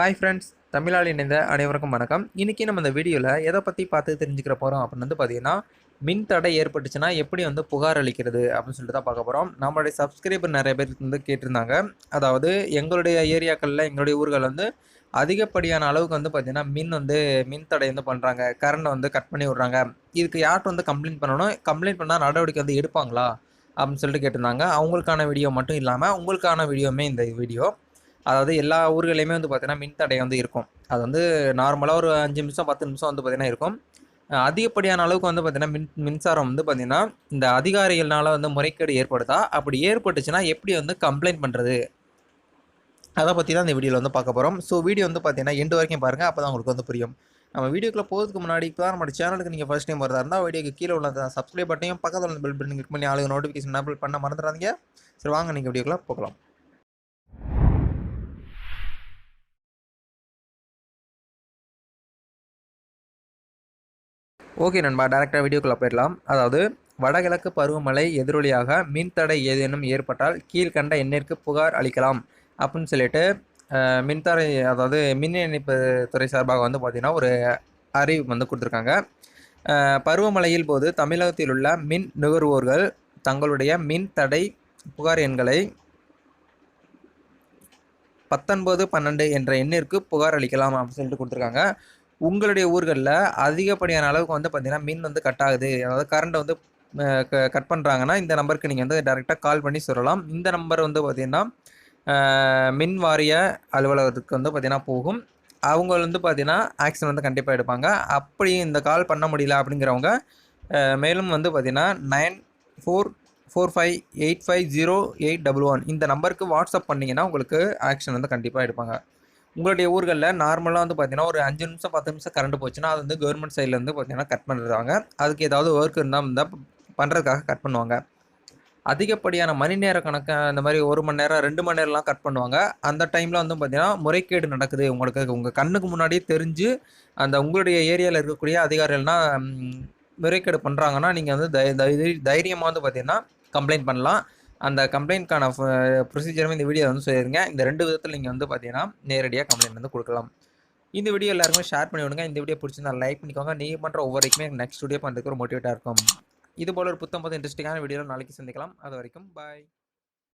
Hi friends தமிழால் இணைந்த அனைவருக்கும் வணக்கம். இன்றைக்கி நம்ம இந்த வீடியோவில் எதை பற்றி பார்த்து தெரிஞ்சுக்கிற போகிறோம் அப்படின்னு வந்து பார்த்தீங்கன்னா மின் தடை ஏற்பட்டுச்சுன்னா எப்படி வந்து புகார் அளிக்கிறது அப்படின்னு சொல்லிட்டு தான் பார்க்க போகிறோம் நம்மளுடைய சப்ஸ்கிரைபர் நிறைய பேர் வந்து கேட்டிருந்தாங்க. அதாவது எங்களுடைய ஏரியாக்களில் எங்களுடைய ஊர்கள் வந்து அதிகப்படியான அளவுக்கு வந்து பார்த்திங்கன்னா மின் வந்து மின் தடை வந்து பண்ணுறாங்க கரண்டை வந்து கட் பண்ணி விட்றாங்க. இதுக்கு யார்கிட்ட வந்து கம்ப்ளைண்ட் பண்ணணும்? கம்ப்ளைண்ட் பண்ணால் நடவடிக்கை வந்து எடுப்பாங்களா? அப்படின்னு சொல்லிட்டு கேட்டிருந்தாங்க. அவங்களுக்கான வீடியோ மட்டும் இல்லாமல் உங்களுக்கான வீடியோவுமே இந்த வீடியோ. அதாவது எல்லா ஊர்களையுமே வந்து பார்த்தீங்கன்னா மின் தடை வந்து இருக்கும். அது வந்து நார்மலாக ஒரு அஞ்சு நிமிஷம் பத்து நிமிஷம் வந்து பார்த்தீங்கன்னா இருக்கும். அதிகப்படியான அளவுக்கு வந்து பார்த்தீங்கன்னா மின் மின்சாரம் வந்து பார்த்தீங்கன்னா இந்த அதிகாரிகள்னால வந்து முறைகேடு ஏற்படுதா? அப்படி ஏற்பட்டுச்சுன்னா எப்படி வந்து கம்ப்ளைண்ட் பண்ணுறது அதை பற்றி தான் இந்த வீடியோவில் வந்து பார்க்க போகிறோம் ஸோ வீடியோ வந்து பார்த்தீங்கன்னா எண்டு வரைக்கும் பாருங்கள் அப்போ தான் உங்களுக்கு வந்து புரியும். நம்ம வீடியோக்குள்ள போகிறதுக்கு முன்னாடி இப்போ தான் நம்ம சேனலுக்கு நீங்கள் ஃபஸ்ட் டைம் வரதா இருந்தால் வீடியோக்கு கீழே உள்ள சப்ஸ்கிரைப் பட்டையும் பக்கத்தில் உள்ள பெல் பட்டன் கிளிக் பண்ணி ஆளுங்க நோட்டிஃபிகேஷன் எனபிள் பண்ண மறந்துடாதீங்க. சரி வாங்க நீங்கள் வீடியோக்குள்ள போகலாம். ஓகே நண்பா டேரெக்டாக வீடியோக்குள்ளே போயிடலாம். அதாவது வடகிழக்கு பருவமழை எதிரொலியாக மின்தடை ஏதேனும் ஏற்பட்டால் கீழ்கண்ட எண்ணிற்கு புகார் அளிக்கலாம் அப்படின்னு சொல்லிட்டு மின்தடை அதாவது மின் இணைப்பு துறை சார்பாக வந்து பார்த்திங்கன்னா ஒரு அறிவு வந்து கொடுத்துருக்காங்க. அஹ், பருவமழையில் போது தமிழகத்தில் உள்ள மின் நுகர்வோர்கள் தங்களுடைய மின் தடை புகார் எண்களை பத்தொன்பது பன்னெண்டு என்ற எண்ணிற்கு புகார் அளிக்கலாம் அப்படின்னு சொல்லிட்டு கொடுத்துருக்காங்க. உங்களுடைய ஊர்களில் அதிகப்படியான அளவுக்கு வந்து பார்த்தீங்கன்னா மின் வந்து கட் ஆகுது. அதாவது கரண்ட்டை வந்து கட் பண்ணுறாங்கன்னா இந்த நம்பருக்கு நீங்கள் வந்து டேரெக்டாக கால் பண்ணி சொல்லலாம். இந்த நம்பர் வந்து பார்த்தீங்கன்னா மின் வாரிய அலுவலகத்துக்கு வந்து பார்த்திங்கன்னா போகும். அவங்க வந்து பார்த்தீங்கன்னா ஆக்ஷன் வந்து கண்டிப்பாக எடுப்பாங்க. அப்படி இந்த கால் பண்ண முடியல அப்படிங்கிறவங்க மேலும் வந்து பார்த்தீங்கன்னா nine four four five eight five zero eight double one இந்த நம்பருக்கு வாட்ஸ்அப் பண்ணிங்கன்னா உங்களுக்கு ஆக்ஷன் வந்து கண்டிப்பாக எடுப்பாங்க. உங்களுடைய ஊர்களில் நார்மலாக வந்து பார்த்தீங்கன்னா ஒரு அஞ்சு நிமிஷம் பத்து நிமிஷம் கரண்ட் போச்சுன்னா அது வந்து கவர்மெண்ட் சைட்லேருந்து பார்த்தீங்கன்னா கட் பண்ணிடுவாங்க. அதுக்கு ஏதாவது ஒர்க் இருந்தால் இருந்தால் பண்ணுறதுக்காக கட் பண்ணுவாங்க. அதிகப்படியான மணி நேர கணக்கு அந்த மாதிரி ஒரு மணி நேரம் ரெண்டு மணி நேரம்லாம் கட் பண்ணுவாங்க. அந்த டைமில் வந்து பார்த்தீங்கன்னா முறைகேடு நடக்குது. உங்களுக்கு உங்கள் கண்ணுக்கு முன்னாடியே தெரிஞ்சு அந்த உங்களுடைய ஏரியாவில் இருக்கக்கூடிய அதிகாரிகள்னால் முறைகேடு பண்ணுறாங்கன்னா நீங்கள் வந்து தை தை- தைரியமாக வந்து பார்த்தீங்கன்னா கம்ப்ளைண்ட் பண்ணலாம். அந்த கம்ப்ளைண்ட்கான ப்ரொசீஜரும் இந்த வீடியோ வந்து சொல்லிடுங்க இந்த ரெண்டு விதத்தில் நீங்கள் வந்து பார்த்தீங்கன்னா நேரடியாக கம்ப்ளைண்ட் வந்து கொடுக்கலாம். இந்த வீடியோ எல்லாருக்குமே ஷேர் பண்ணி விடுங்க. இந்த வீடியோ பிடிச்சிருந்தா லைக் பண்ணிக்கோங்க. நீங்கள் பண்ணுற ஒவ்வொருக்குமே நெக்ஸ்ட் வீடியோ பண்ணுறதுக்கு ஒரு மோட்டிவேட்டாக இருக்கும். இது போல ஒரு புத்தம் புது இன்ட்ரெஸ்டிங்கான வீடியோவில் நாளைக்கு சந்திக்கலாம். அது வரைக்கும் பாய்